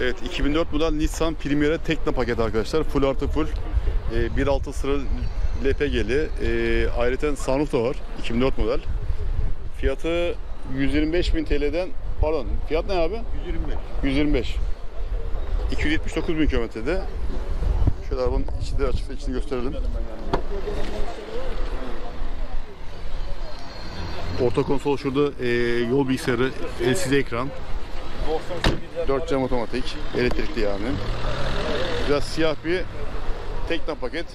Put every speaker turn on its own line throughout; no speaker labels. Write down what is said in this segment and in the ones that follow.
Evet 2004 model Nissan Primera Tekna paket arkadaşlar. Full artı full. Ee, 1.6 sıra LPG'li. Ee, ayrıca sunroof da var. 2004 model. Fiyatı 125.000 TL'den pardon fiyat ne abi?
125.
125. 279 bin kilometrede. Şöyle arabanın içi de açıkta içini gösterelim. Orta konsol şurada ee, yol bilgisayarı, LCD ekran,
98'ler
4 cam otomatik, elektrikli yani. Biraz siyah bir Tekna paket.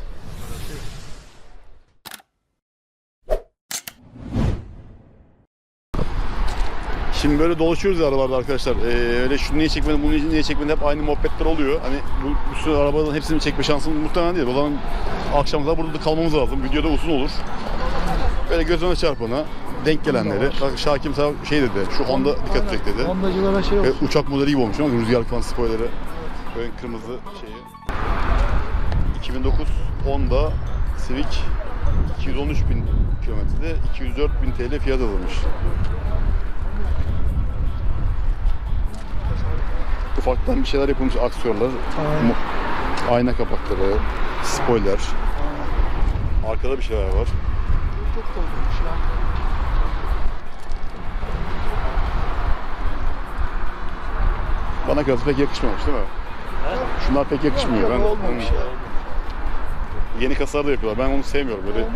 Şimdi böyle dolaşıyoruz ya aralarda arkadaşlar. Ee, öyle şunu niye çekmedin, bunu niye çekmedin hep aynı muhabbetler oluyor. Hani bu, bu sürü arabaların hepsini çekme şansımız muhtemelen değil. O zaman akşam kadar burada da kalmamız lazım. Videoda uzun olur. Böyle gözüne çarpana, denk gelenleri. Bak Şakim sana şey dedi, şu Honda dikkat çek dedi.
Hondacılara şey olsun.
uçak modeli gibi olmuş ama rüzgar fan spoilerı. Ön kırmızı şeyi. 2009 Honda Civic 213 bin kilometrede 204 bin TL fiyat alınmış. Ufaktan bir şeyler yapılmış aksiyonlar.
Aynen.
Ayna kapakları, spoiler. Arkada bir şeyler var.
Çok dolmuş ya.
Bana kalırsa pek yakışmamış değil mi? Şunlar pek yakışmıyor. Ben,
olmamış ya.
Yeni kasalar da yapıyorlar. Ben onu sevmiyorum. Böyle.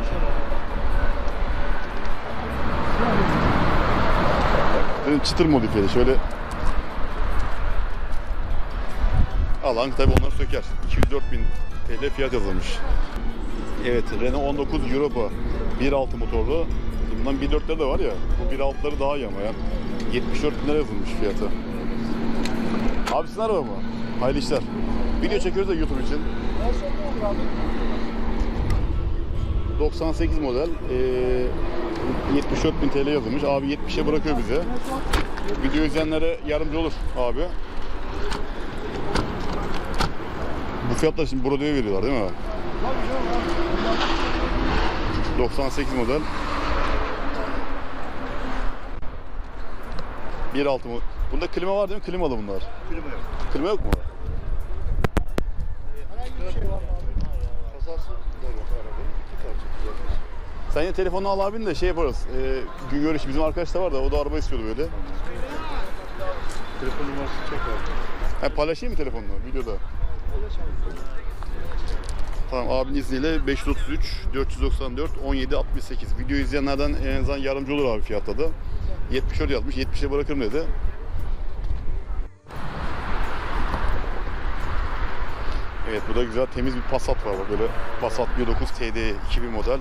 Dedim çıtır modifiyeli şöyle alan tabi onları söker. 204 bin TL fiyat yazılmış. Evet Renault 19 Europa 1.6 motorlu. Bundan 1.4'leri de var ya. Bu 1.6'ları daha iyi ama ya. 74 bin lira yazılmış fiyatı. Abi sizin araba mı? Hayırlı işler. Video çekiyoruz da YouTube için. 98 model. Eee 74 bin TL yazılmış. Abi 70'e bırakıyor bize. Video izleyenlere yardımcı olur abi. Bu fiyatlar şimdi Broadway'e veriyorlar değil mi? 98 model. 1.6 mu? Bunda klima var değil mi? Klimalı bunlar.
klima yok.
Klima yok mu?
Kazası da yok arabanın. İki parça düzeltmiş.
Sen yine telefonunu al abin de şey yaparız. Ee, gün görüş bizim arkadaş da var da o da araba istiyordu böyle.
Telefon numarası çek abi.
Ha, paylaşayım mı telefonunu videoda? Tamam abinin izniyle 533 494 17 68. Video izleyenlerden en azından yardımcı olur abi fiyatta da. 74 yazmış. 70'e bırakırım dedi. Evet bu da güzel temiz bir Passat var böyle Passat 1.9 TD 2000 model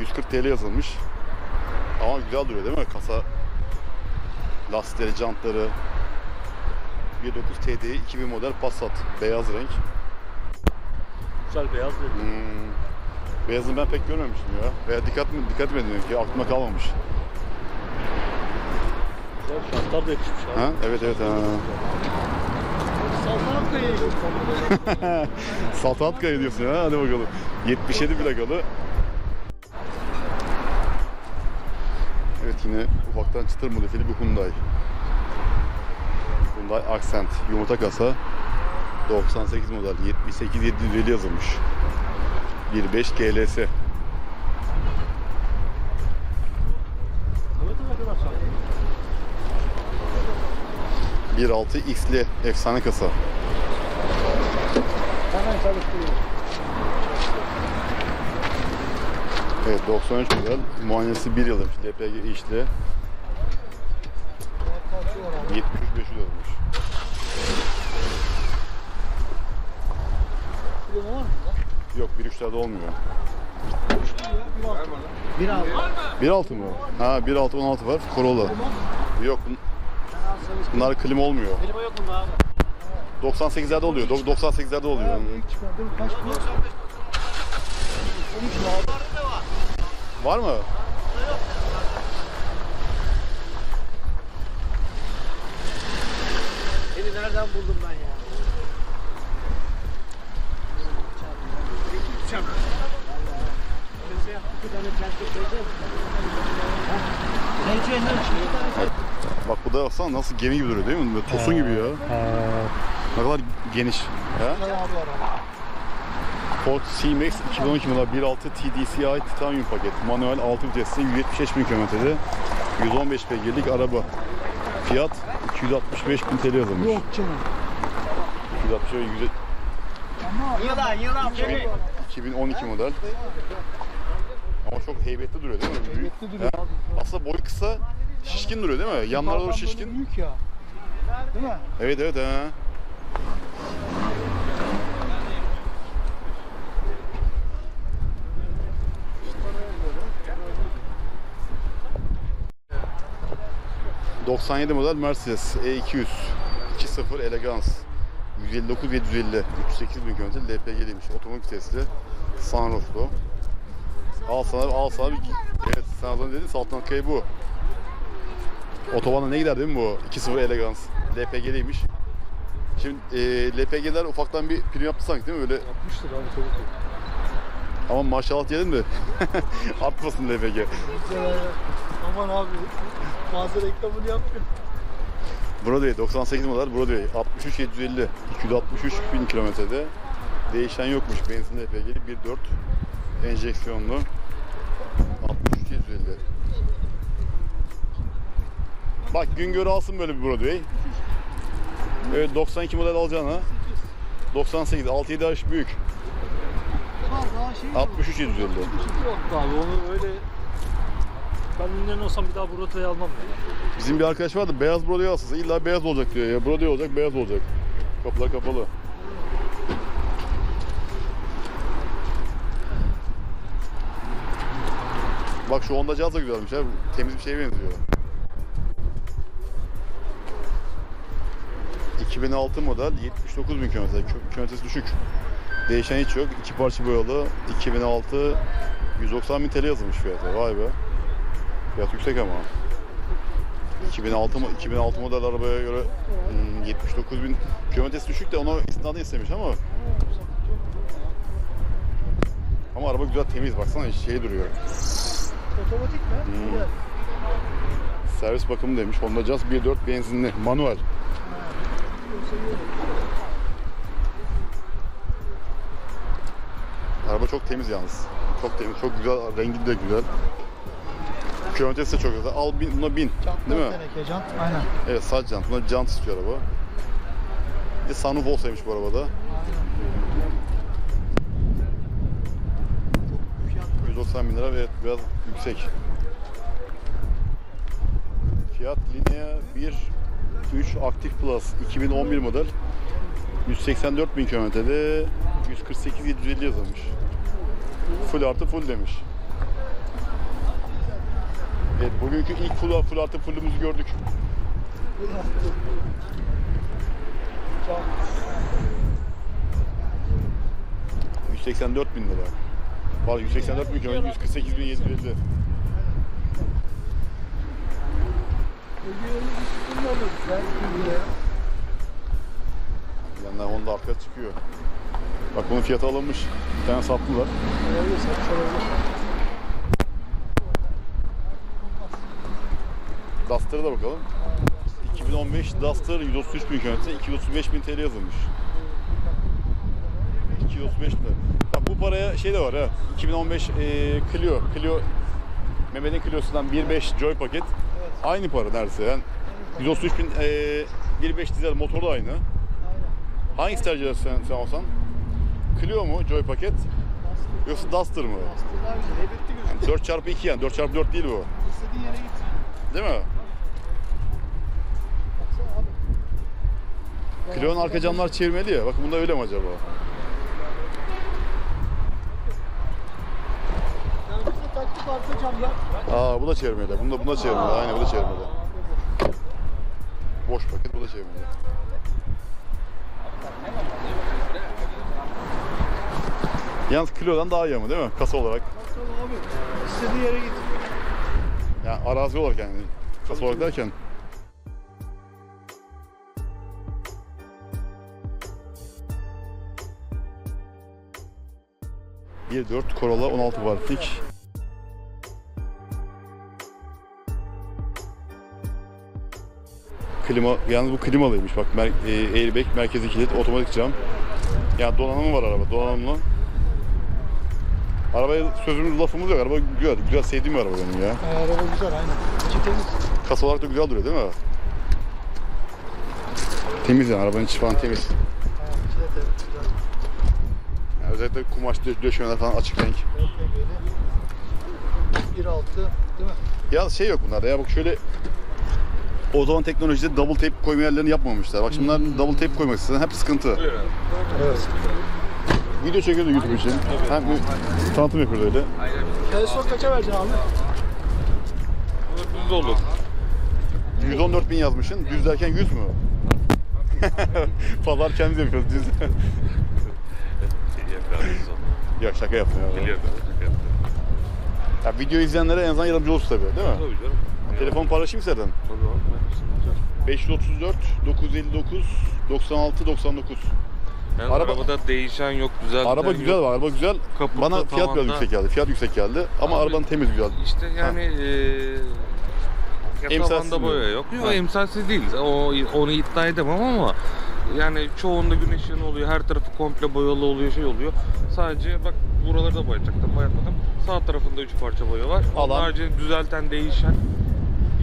140 TL yazılmış. Ama güzel duruyor değil mi? Kasa lastikleri, jantları 1.9 TD 2000 model Passat beyaz renk.
Güzel beyaz dedi.
Hmm. Beyazını ben pek görmemiştim ya. Veya dikkat mi dikkat mi edin ki aklımda kalmamış.
Şartlar da yakışmış abi.
Ha? Evet evet ha.
Saltanat kayıyor.
Saltanat kayı diyorsun ha. Hadi bakalım. 77 plakalı. Evet yine ufaktan çıtır modifiyeli bir Hyundai. Hyundai Accent. Yumurta kasa. 98 model. 78 750 yazılmış. 1.5 GLS.
Evet ne kadar şartlar?
1.6 X'li efsane kasa.
Hemen çalıştırıyor.
Evet 93 model. Muayenesi 1 yıldır. LPG işli. 73 500 yazılmış.
Klima var mı?
Yok 1.3'lerde olmuyor.
Bir al.
1.6 mı? Ha 1.6 16 var. Corolla. Yok bunlar klima olmuyor.
Klima yok bunda abi.
98'lerde oluyor. dok- 98'lerde oluyor.
Büyük çıkardım. Kaç bu? 13 var.
Var mı?
Seni nereden buldum ben ya?
Bak bu da baksana nasıl gemi gibi duruyor değil mi? Böyle tosun gibi ya. Ne kadar geniş. He? Ford C-Max 2012 model 1.6 TDCi Titanium paket. Manuel 6 vitesli 175 bin kilometrede 115 beygirlik araba. Fiyat 265 bin TL yazılmış.
Yok canım.
260 ve 100
Yılan yılan.
2012 model. Ama çok heybetli duruyor değil mi? Büyük.
Heybetli duruyor
He? Aslında boyu kısa, şişkin duruyor değil mi? Yanlara doğru şişkin.
Büyük ya. Değil mi?
Evet evet he. ...97 model Mercedes E E200 2.0 Elegance 159 750 308 bin kilometre LPG'liymiş otomatik vitesli sunrooflu al sana al sana bir evet önce dedin saltanat kayı bu otobanda ne gider değil mi bu 2.0 Elegance LPG'liymiş Şimdi e, LPG'ler ufaktan bir prim yaptı sanki değil mi böyle
Yapmıştır abi tabii ki.
ama maşallah diyelim de artmasın LPG.
Güzel. Aman abi. Mağaza reklamını yapmıyor.
Broadway 98 model Broadway 63 750 263 bin kilometrede değişen yokmuş benzin LPG'li 1.4 enjeksiyonlu 63 750 Bak Güngör'ü alsın böyle bir Broadway. Evet 92 model alacağına 98 6-7 yaş büyük.
şey
63 750
Yok abi onu öyle... Ben ünlüden olsam bir daha rotayı almam ya.
Bizim bir arkadaş vardı beyaz Broadway alsın illa beyaz olacak diyor ya. Broadway olacak beyaz olacak. Kapılar kapalı. Bak şu Honda Jazz da güzelmiş ha temiz bir şeye benziyor 2006 model 79 bin kilometre kilometresi düşük Değişen hiç yok iki parça boyalı 2006 190 bin TL yazılmış fiyatı vay be Fiyat yüksek ama 2006 mo- 2006 model arabaya göre hmm, 79 bin kilometresi düşük de onu istinadını istemiş ama ama araba güzel temiz baksana şey duruyor.
Otomatik mi?
Hmm. Servis bakımı demiş. Honda Jazz 1.4 benzinli manuel. Araba çok temiz yalnız. Çok temiz, çok güzel, rengi de güzel. Kilometresi de çok güzel. Al bin, buna bin.
Jantlar
Değil mi?
teneke jant. Aynen.
Evet sadece jant. Buna jant istiyor araba. Bir de sunroof olsaymış bu arabada.
Fiyat
190 bin lira evet biraz yüksek. Fiyat Linea 1 3 Active Plus 2011 model 184 bin kilometrede 148 750 yazılmış. Full artı full demiş. Evet bugünkü ilk full, full artı fullümüzü gördük.
jant.
184 bin lira. Var 184 bin kilometre 148 bin 750. Yandan Honda arka çıkıyor. Bak bunun fiyatı alınmış. Bir tane sattılar.
Öyle.
Duster'a da bakalım. 2015 Duster 133 bin kilometre, 235 bin TL yazılmış. 235 bin. Bak bu paraya şey de var ha. 2015 e, Clio, Clio Mehmet'in Clio'sundan 1.5 Joy paket. Aynı para neredeyse. Yani 133 bin e, 1.5 dizel motoru da aynı.
Aynen.
Hangisi tercih edersin sen, sen olsan? Clio mu Joy paket yoksa Duster mı?
Daha güzel.
Yani 4x2 yani 4x4 değil bu.
İstediğin yere git.
Değil mi? Clio'nun arka camlar çevirmeli ya. Bakın bunda öyle mi acaba?
Yani bize taktik arka camlar.
Aa bu da çevirmeli. Bunda bunda çevirmeli. Aynen bu da çevirmeli. Boş paket bu da çevirmeli. Yalnız Clio'dan daha iyi ama değil mi? Kasa olarak.
Baksana abi. İstediğin yere git.
Yani arazi olarak yani. Kasa olarak derken. Bir dört Corolla 16 wattlik. Klima, yalnız bu klimalıymış bak. Mer, e, airbag, merkezi kilit, otomatik cam. Yani donanımı var araba, donanımlı. Arabaya sözümüz lafımız yok. Araba güzel, güzel sevdiğim bir araba benim ya.
Ha, araba güzel aynen. İçi temiz.
Kasa olarak da güzel duruyor değil mi? Temiz yani arabanın içi falan temiz.
Ha, içi de temiz. Güzel.
Yani özellikle kumaş dö- döşemeler falan açık renk.
LPG'li. 1.6 değil mi?
Ya şey yok bunlarda ya bak şöyle o zaman teknolojide double tape koyma yerlerini yapmamışlar. Bak şimdi bunlar double tape koymak istesen hep sıkıntı.
Evet.
Video çekiyordu YouTube için. Hem bir tanıtım yapıyordu öyle.
En son kaça vereceksin abi?
Düz olur.
114 bin yazmışsın. Düz derken 100 mü? Pazar kendimiz yapıyoruz düz.
Şey
ya şaka yaptım ya. Ya. Video izleyenlere en azından yardımcı olursun tabii değil mi?
Tabii canım.
Telefon paylaşayım istersen.
Tabii abi.
534 959 96 99.
Yani
Araba-
arabada değişen yok, düzelten
Araba
yok.
güzel var, araba güzel.
Kaputta,
Bana fiyat biraz yüksek geldi. Fiyat yüksek geldi ama
Abi,
arabanın temiz güzel.
İşte yani eee ya
Emsalsiz
boya yok. Yok
Ha.
emsalsiz değil. O, onu iddia edemem ama yani çoğunda güneş oluyor. Her tarafı komple boyalı oluyor, şey oluyor. Sadece bak buraları da boyayacaktım, boyatmadım. Sağ tarafında üç parça boya var. Onun
Alan-
haricinde düzelten, değişen.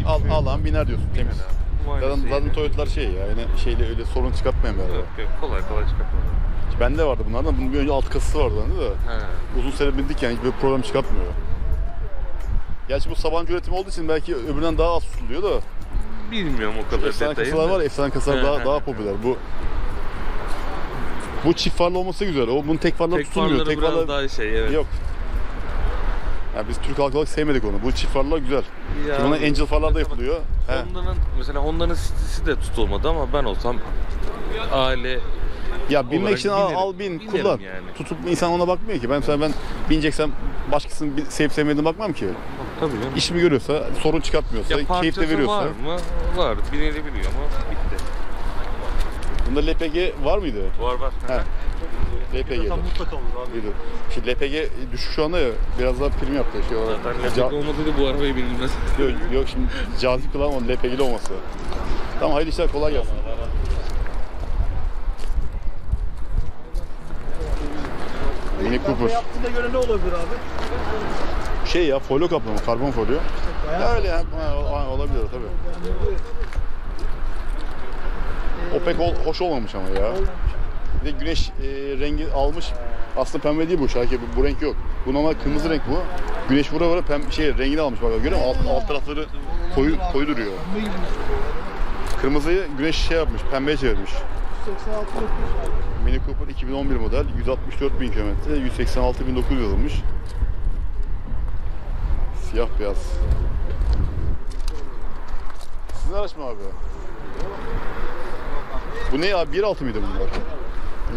Al,
şey
alan biner diyorsun temiz.
Muayenesi
Zaten, zaten. Toyota'lar şey ya yani şeyle öyle sorun çıkartmayan bir araba.
Yok yok kolay kolay çıkartmadım.
Bende vardı bunlardan. Bunun bir önce alt kasası vardı bende de.
He.
Uzun süre bindik yani hiçbir problem çıkartmıyor. Gerçi bu Sabancı üretimi olduğu için belki öbüründen daha az tutuluyor da.
Bilmiyorum o kadar
Efsane kasalar var efsane kasalar daha, daha popüler. Bu bu çift farlı olması güzel. O bunun tek farlar
Tek
tutulmuyor. Tek farlar
daha şey evet.
yok. Yani biz Türk halkı olarak sevmedik onu. Bu çift farlar güzel.
Ya,
Ki buna Angel farlar da yapılıyor. He.
Honda'nın mesela Honda'nın sitesi de tutulmadı ama ben olsam aile
Ya binmek
olarak
için al,
binerim.
al bin,
Binerim
kullan.
yani.
Tutup insan ona bakmıyor ki. Ben mesela ben bineceksem başkasının bi- sevip sevmediğine bakmam ki.
tabii canım.
İşimi görüyorsa, sorun çıkartmıyorsa, keyif de
parçası
veriyorsa.
var mı? Var. Binilebiliyor ama bitti.
Bunda LPG var mıydı?
Var var.
He. LPG'de.
Tam mutlaka olur abi.
Buydu. Şimdi LPG anda ya biraz daha prim yaptı. Şey olarak.
Zaten
Ca-
lastik olmasaydı bu arabayı binilmez.
yok, yok şimdi cazip kılan onun LPG'li olması. Tamam hayırlı işler kolay gelsin. Mini Cooper.
yaptığına göre ne olabilir abi?
Şey ya folyo kaplama, karbon folyo.
Bayağı
Öyle ya, olabilir tabii. O pek ol- hoş olmamış ama ya. Bir de güneş e, rengi almış. Aslında pembe değil bu şarkı. Bu, bu renk yok. Bu normal kırmızı renk bu. Güneş vura vura pem şey rengini almış bak. Görüyor musun? Alt, alt tarafları koyu koyu duruyor. Kırmızıyı güneş şey yapmış, pembeye çevirmiş.
86 900.
Mini Cooper 2011 model, 164 bin kilometre, 186 bin 900 yazılmış. Siyah beyaz. Sizin araç mı abi? Bu ne ya? 1.6 mıydı bunlar?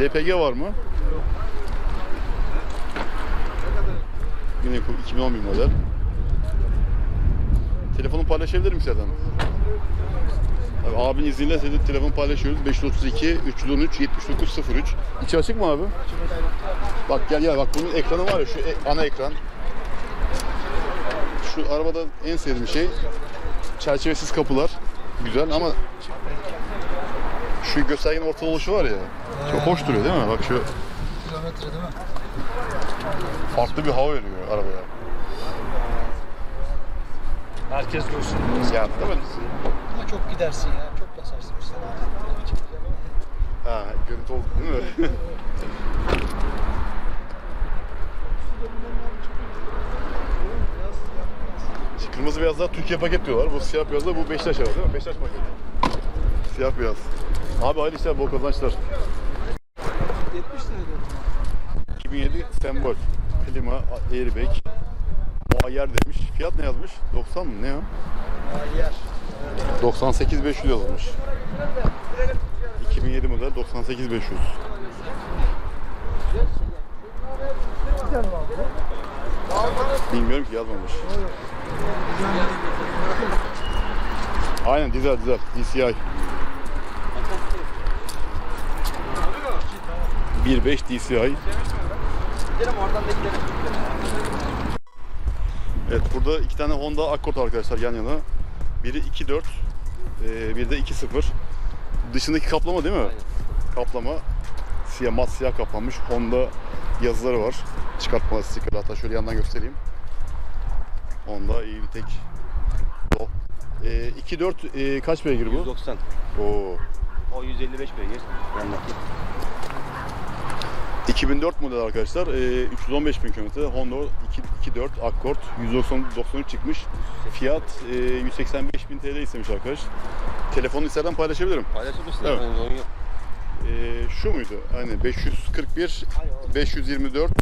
LPG var mı? Cooper 2011 model. Telefonu paylaşabilir misin zaten? Abi, abin izniyle senin telefon paylaşıyoruz. 532 313 7903. İçi açık mı abi? Bak gel gel bak bunun ekranı var ya şu e- ana ekran. Şu arabada en sevdiğim şey çerçevesiz kapılar. Güzel ama şu göstergenin ortada oluşu var ya. Çok hoş duruyor değil mi? Bak şu
Kilometre değil mi?
farklı bir hava veriyor arabaya.
Herkes görsün.
Ya değil mi?
Ama çok gidersin ya. Çok basarsın işte.
Ha, görüntü oldu değil mi? Kırmızı beyazlar Türkiye paket diyorlar. Bu siyah beyazlar bu Beşiktaş araba değil mi? Beşiktaş paket. Siyah beyaz. Abi hayırlı işler, bol kazançlar.
70 liraydı.
2007 sembol. Klima, airbag, muayyer demiş. Fiyat ne yazmış? 90 mı? Ne ya?
Ha, yer.
98 500 yazılmış. 2007 model 98 500.
Gider mi abi?
Bilmiyorum ki yazmamış. Aynen dizel dizel. DCI. 1.5 DCI. Evet burada iki tane Honda Accord arkadaşlar yan yana. Biri 2.4 Ee, bir de 2.0. Dışındaki kaplama değil mi?
Aynen.
Kaplama siyah, mat siyah kaplanmış. Honda yazıları var. Çıkartma sticker hatta şöyle yandan göstereyim. Honda iyi bir tek. O. Ee, 2.4 e, kaç beygir bu?
190.
Oo.
O 155 beygir. Yanındaki.
2004 model arkadaşlar. Ee, 315 bin kilometre. Honda 2.4 Accord 193 çıkmış. Fiyat e, 185 bin TL istemiş arkadaş. Telefonu isterden paylaşabilirim.
Paylaşabilirsin.
Evet.
Evet. Sorun yok.
Ee, şu muydu? Hani 541, 524,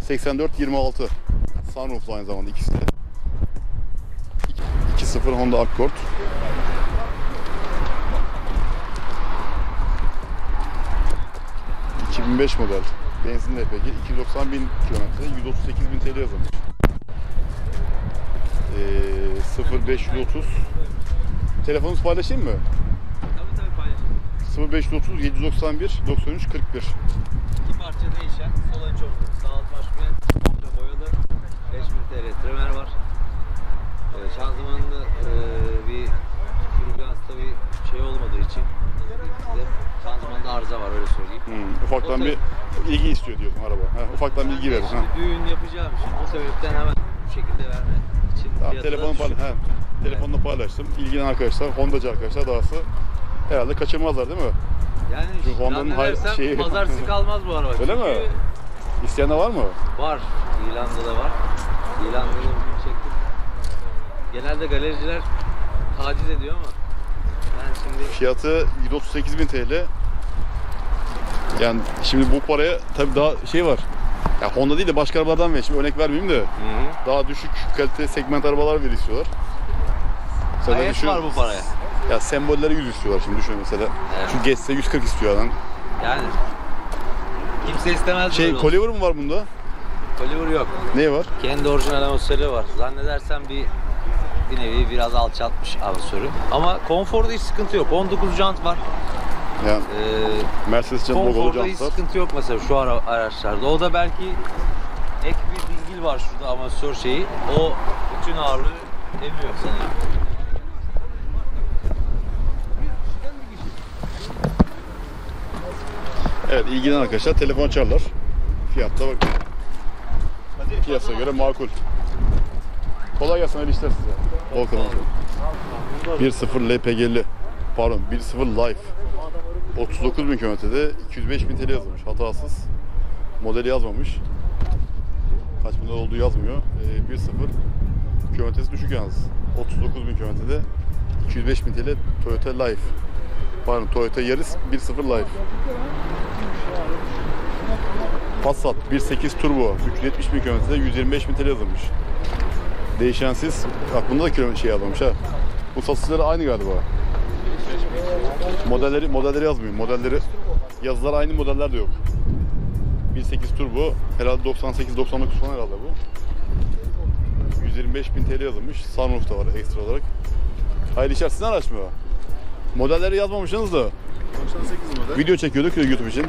84, 26. Sunroof'lu aynı zamanda ikisi de. 2.0 Honda Accord. ...2005 model. Benzinli LPG. 290 bin kilometre. 138 bin TL yazılmış. Ee, 0530. Telefonunuzu paylaşayım mı?
Tabii tabii paylaşın.
0530 791 93 41.
İki parça değişen sol ön çamurluk, sağ alt baş komple boyalı 5000 TL tremer var. Ee, şanzımanında e, bir türbülansta bir şey olmadığı için şanzımanda arıza var öyle söyleyeyim.
Hmm, ufaktan bir ilgi istiyor diyorsun araba. Ha, ufaktan bilgi verin. Ha.
Düğün yapacağım için o sebepten hemen bu şekilde verme için
Tamam, telefonu paylaş. Ha, telefonla paylaştım. İlgilenen arkadaşlar, Honda'cı arkadaşlar dahası herhalde kaçırmazlar değil mi?
Yani
Çünkü Honda'nın hay- şeyi-
pazartesi kalmaz bu araba.
Öyle mi?
Çünkü
İsteyen de var mı?
Var. İlanda da var. İlanda da çektim. Genelde galericiler taciz ediyor ama ben şimdi
Fiyatı 138 bin TL. Yani şimdi bu paraya tabii daha şey var. Ya Honda değil de başka arabalardan ver. Şimdi örnek vermeyeyim de daha düşük kalite segment arabalar ver istiyorlar. Mesela
Hayat
düşün-
var bu paraya.
Ya sembolleri 100 istiyorlar şimdi düşün mesela.
Evet.
Şu geçse 140 istiyor adam.
Yani kimse istemez
Şey. Coliver mu var bunda?
Coliver yok.
Ne var?
Kendi orijinal amortisörü var. Zannedersem bir bir nevi biraz alçaltmış amortisörü. Ama konforda hiç sıkıntı yok. 19 jant var.
Yani
Ee,
Mercedes jant logolu
konforda hiç
jantlar.
sıkıntı yok mesela şu ara araçlarda. O da belki ek bir dingil var şurada amortisör şeyi. O bütün ağırlığı emiyor sanırım.
Evet ilgilenen arkadaşlar telefon açarlar. Fiyatta bak. Piyasaya göre makul. Kolay gelsin hayırlı işler size. Kalın. 1.0 LPG'li. Pardon 1.0 Life. 39 bin kilometrede 205 bin TL yazılmış hatasız. Modeli yazmamış. Kaç bin olduğu yazmıyor. Ee, 1.0 kilometresi düşük yalnız. 39 bin kilometrede 205 bin TL Toyota Life. Pardon Toyota Yaris 1.0 Life. Passat 1.8 Turbo 370 bin kilometrede 125 bin TL yazılmış. Değişensiz. Bak bunda da kilometre şey yazmamış ha. Bu satışları aynı galiba. Modelleri modelleri yazmıyor. Modelleri yazılar aynı modeller de yok. 1.8 Turbo herhalde 98 99 falan herhalde bu. 125 bin TL yazılmış. Sunroof da var ekstra olarak. Hayırlı işler sizin araç mı? Modelleri yazmamışsınız da.
98 model.
Video çekiyorduk YouTube için.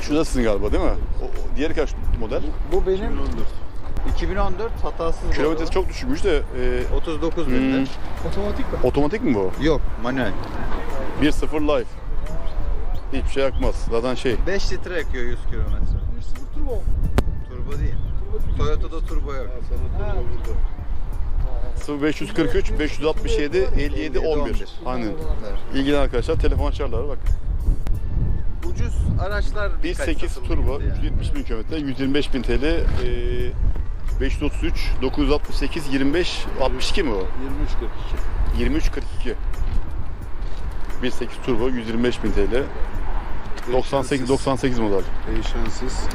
Şu da sizin galiba değil mi? O, o- diğeri kaç model?
Bu benim 2014. 2014 hatasız bu
Kilometresi çok düşükmüş de e,
39
hmm,
binde.
Otomatik mi?
otomatik mi bu?
Yok manuel.
1.0 Life. Hiçbir şey yakmaz. Zaten şey.
5 litre yakıyor 100 kilometre.
1.0 turbo.
Turbo değil. Toyota'da turbo yok.
0543 567 57 11. Aynen. İlgili arkadaşlar telefon açarlar bak.
Ucuz araçlar birkaç
1.8
satıldı
Turbo
yani.
370 bin kilometre 125 bin TL e, 533 968 25 62 mi o?
23 42.
23.42 1.8 turbo 125 bin TL 98 98 model
Değişensiz.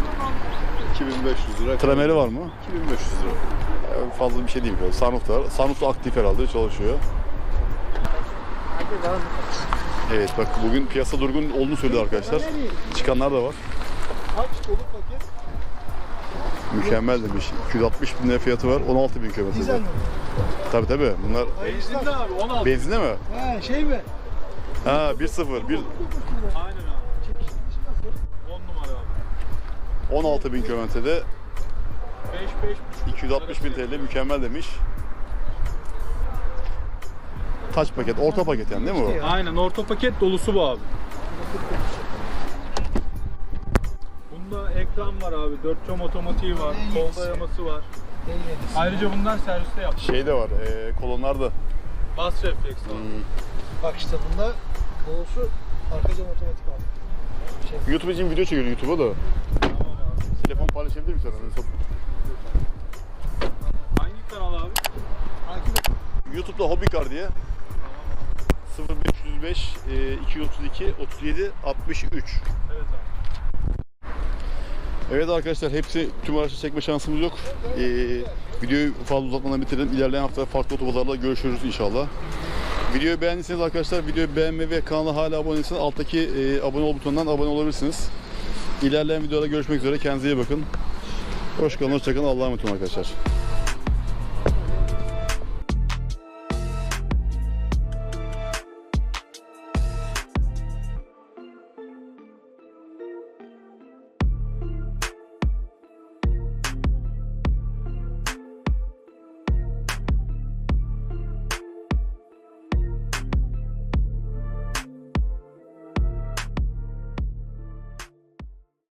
2500 lira.
Trameri var mı?
2500 lira.
Ee, Fazla bir şey değil böyle. Sunroof da var. Sunroof da aktif herhalde çalışıyor. Evet bak bugün piyasa durgun olduğunu söyledi arkadaşlar. Çıkanlar da var.
Aç dolu paket.
Mükemmel demiş. 260 bin lira fiyatı var. 16 bin kilometre.
Dizel mi?
Tabii tabii. Bunlar
Benzinli abi 16.
benzinli mi?
Ha şey mi?
Ha 1.0. 1
Aynen abi. 10 numara abi.
16 bin kilometrede
5 5
260 bin TL mükemmel demiş. Kaç paket? Orta paket yani değil mi bu?
Aynen orta paket dolusu bu abi. Bunda ekran var abi. 4 cam otomatiği var. Kol dayaması var. Ayrıca bunlar serviste yap.
Şey de var, e, kolonlarda.
Bas refleks var.
Bak işte bunda dolusu arka cam otomatik abi.
YouTube için video çekiyor YouTube'a da. Telefon paylaşabilir misin? Mesela
Hangi kanal abi?
YouTube'da Hobikar diye 0505 e, 232 37 63.
Evet abi.
Evet arkadaşlar hepsi tüm araçları çekme şansımız yok. Ee, videoyu fazla uzatmadan bitirelim. İlerleyen hafta farklı otobazarla görüşürüz inşallah. Videoyu beğendiyseniz arkadaşlar videoyu beğenmeyi ve kanala hala abone değilseniz alttaki e, abone ol butonundan abone olabilirsiniz. İlerleyen videoda görüşmek üzere. Kendinize iyi bakın. Hoşçakalın, hoşçakalın. Allah'a emanet olun arkadaşlar.